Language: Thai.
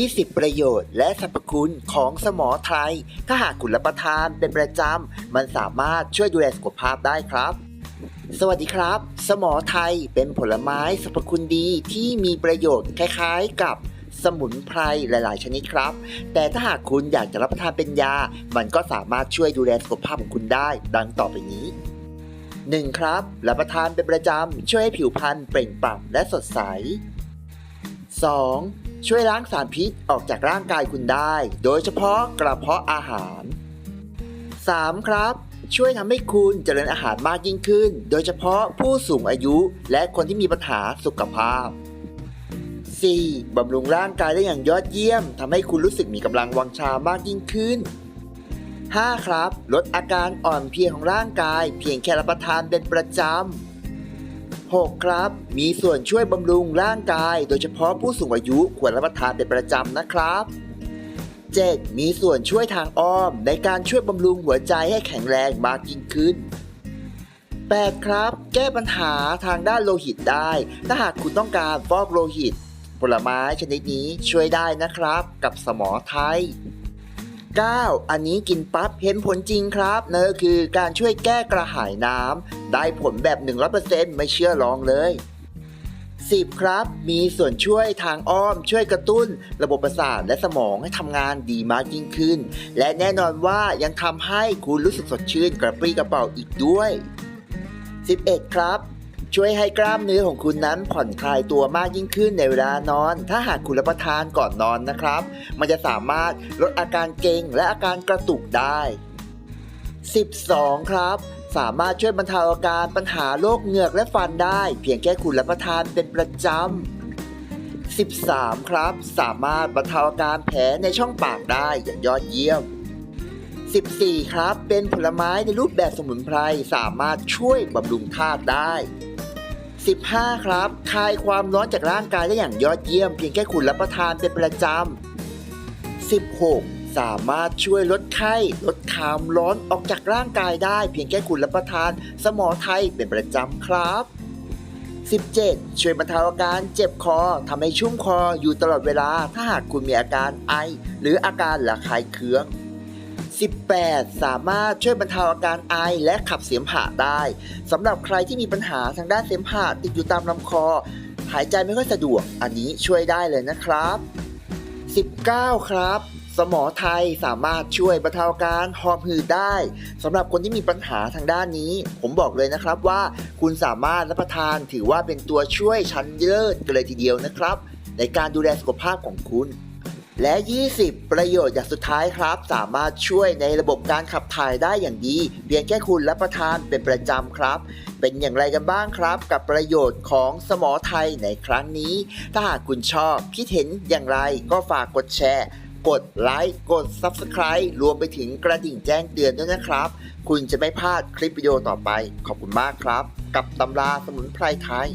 20 ประโยชน์และสรรพคุณของสมอไทย ถ้าหากคุณรับประทานเป็นประจำ มันสามารถช่วยดูแลสุขภาพได้ครับ สวัสดีครับ สมอไทยเป็นผลไม้สรรพคุณดีที่มีประโยชน์คล้ายๆกับสมุนไพรหลาย ๆ ชนิดครับ แต่ถ้าหากคุณอยากจะรับประทานเป็นยา มันก็สามารถช่วยดูแลสุขภาพของคุณได้ ดังต่อไปนี้ 1. ครับรับประทานเป็นประจำ ช่วยให้ผิวพรรณเปล่งปลั่งและสดใส 2. ช่วยล้างสารพิษออกจากร่างกายคุณได้ โดยเฉพาะกระเพาะอาหาร 3. ครับ ช่วยทำให้คุณเจริญอาหารมากยิ่งขึ้น โดยเฉพาะผู้สูงอายุและคนที่มีปัญหาสุขภาพ 4. บำรุงร่างกายได้อย่างยอดเยี่ยมทำให้คุณรู้สึกมีกำลังวังชามากยิ่งขึ้น 5. ครับ ลดอาการอ่อนเพลียของร่างกาย เพียงแค่รับประทานเป็นประจำ 6. ครับ มีส่วนช่วยบำรุงร่างกาย โดยเฉพาะผู้สูงอายุควรรับประทานเป็นประจำนะครับ 7. มีส่วนช่วยทางอ้อม ในการช่วยบำรุงหัวใจให้แข็งแรงมากยิ่งขึ้น 8. ครับ แก้ปัญหาทางด้านโลหิตได้ ถ้าหากคุณต้องการฟอกโลหิต ผลไม้ชนิดนี้ช่วยได้นะครับ กับสมอไทย 9. อันนี้กินปั๊บเห็นผลจริงครับนั่นก็คือการช่วยแก้กระหายน้ำได้ผลแบบ 100%ไม่เชื่อลองเลย 10. ครับ มีส่วนช่วยทางอ้อม ช่วยกระตุ้น ระบบประสาทและสมองให้ทำงานดีมากยิ่งขึ้น และแน่นอนว่ายังทำให้คุณรู้สึกสดชื่นกระปรี้กระเป๋าอีกด้วย 11. ครับ ช่วยให้กล้ามเนื้อของคุณนั้นผ่อนคลายตัวมากยิ่งขึ้นในเวลานอน ถ้าหากคุณรับประทานก่อนนอนนะครับ มันจะสามารถลดอาการเกร็งและอาการกระตุกได้ 12 ครับสามารถช่วยบรรเทาอาการปัญหาโรคเหงือกและฟันได้ เพียงแค่คุณรับประทานเป็นประจำ 13 ครับ สามารถบรรเทาอาการแผลในช่องปากได้อย่างยอดเยี่ยม 14 ครับ เป็นผลไม้ในรูปแบบสมุนไพรสามารถช่วยบำรุงธาตุได้ 15 ครับ คลายความร้อนจากร่างกายได้อย่างยอดเยี่ยมเพียงแค่คุณรับประทานเป็นประจำ 16 สามารถช่วยลดไข้ ลดความร้อนออกจากร่างกายได้ เพียงแค่คุณรับประทานสมอไทยเป็นประจำครับ 17 ช่วยบรรเทาอาการเจ็บคอทำให้ชุ่มคออยู่ตลอดเวลา ถ้าหากคุณมีอาการไอ หรืออาการระคายเคือง 18 สามารถช่วยบรรเทาอาการไอและขับเสมหะได้สำหรับใครที่มีปัญหาทางด้านเสมหะติดอยู่ตามลำคอ หายใจไม่ค่อยสะดวก อันนี้ช่วยได้เลยนะครับ 19 ครับ สมอไทยสามารถช่วยบรรเทาอาการหอบหืดได้สำหรับคนที่มีปัญหาทางด้านนี้ ผมบอกเลยนะครับว่าคุณสามารถรับประทานถือว่าเป็นตัวช่วยชั้นเลิศกันเลยทีเดียวนะครับ ในการดูแลสุขภาพของคุณ และ 20 ประโยชน์อย่างสุดท้ายครับ สามารถช่วยในระบบการขับถ่ายได้อย่างดี เพียงแค่คุณรับประทานเป็นประจำครับ เป็นอย่างไรกันบ้างครับ กับประโยชน์ของสมอไทยในครั้งนี้ ถ้าหากคุณชอบคิดเห็นอย่างไรก็ฝากกดแชร์ กดไลค์กด Subscribe รวมไปถึงกระดิ่งแจ้งเตือนด้วยนะครับ คุณจะไม่พลาดคลิปวิดีโอต่อไป ขอบคุณมากครับ กับตำราสมุนไพรไทย